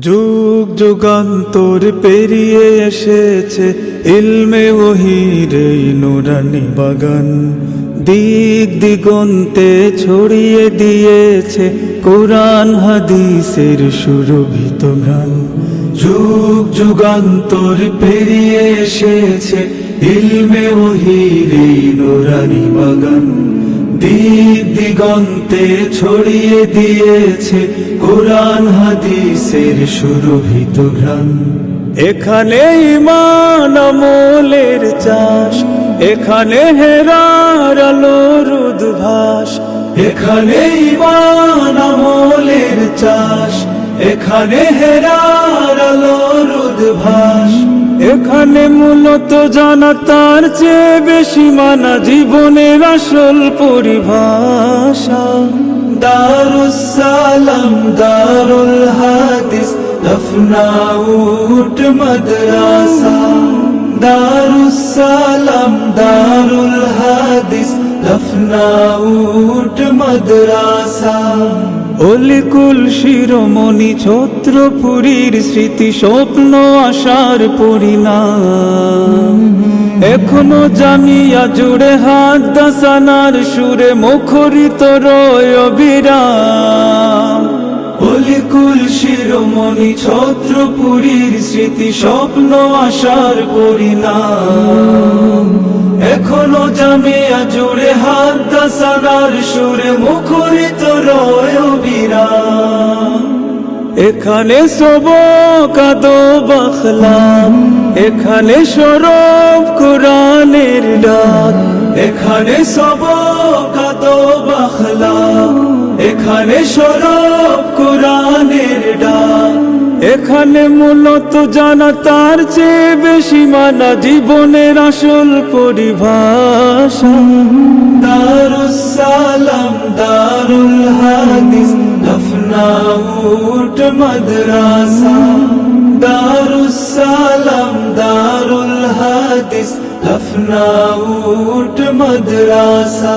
যুগ যুগান্তর পেরিয়ে এসেছে ইলমে ওহির নুরানি বাগান। দিক দিগন্তে ছড়িয়ে দিয়েছে কোরআন, হাদিসের সুরভিত গান যুগ যুগান্তর পেরিয়ে এসেছে ইলমে ওহির নুরানি বাগান। দিক দিগন্তে ছড়িয়ে দিয়েছে কোরআন হাদিসের সুরভিত ঘ্রাণ। এখানে ইমান আমলের চাষ এখানে হেরার আলোর উদ্ভাস। এখানে ইমান আমলের চাষ এখানে হেরার আলোর উদ্ভাস। এখানে মূলত জানা চেয়ে বেশি মানা জীবনের আসল পরিভাষা। দারুসালাম দারুল হাদিস লফনাউট, মাদ্রাসা। দারুসালাম দারুল হাদিস লফনাউট, মাদ্রাসা। অলিকুল শিরোমণি ছত্রপুরীর স্মৃতি স্বপ্ন আশার পরিণাম। এখনও জামিয়া জুড়ে হাত দাসানার সুরে মুখরিত রয় বিরাম অলিকুল শিরোমণি ছত্রপুরীর স্মৃতি স্বপ্ন আশার পরিণাম। জামিয়া জুড়ে হাত দাসানার সুরে মুখরিত রয় বিরাম এখানে সব কাদো বাখলাম এখানে সরব কোরআনের ডাক, এখানে সব কাদো বাখলাম এখানে সরব কোরআনের ডাক। এখানে মূলত জানা তার চেয়ে বেশি মানা জীবনের আসল পরিভাষা। দারুসালাম দারুল হাদিস লফনাউট মাদ্রাসা। দারুসালাম দারুল হাদিস লফনাউট মাদ্রাসা।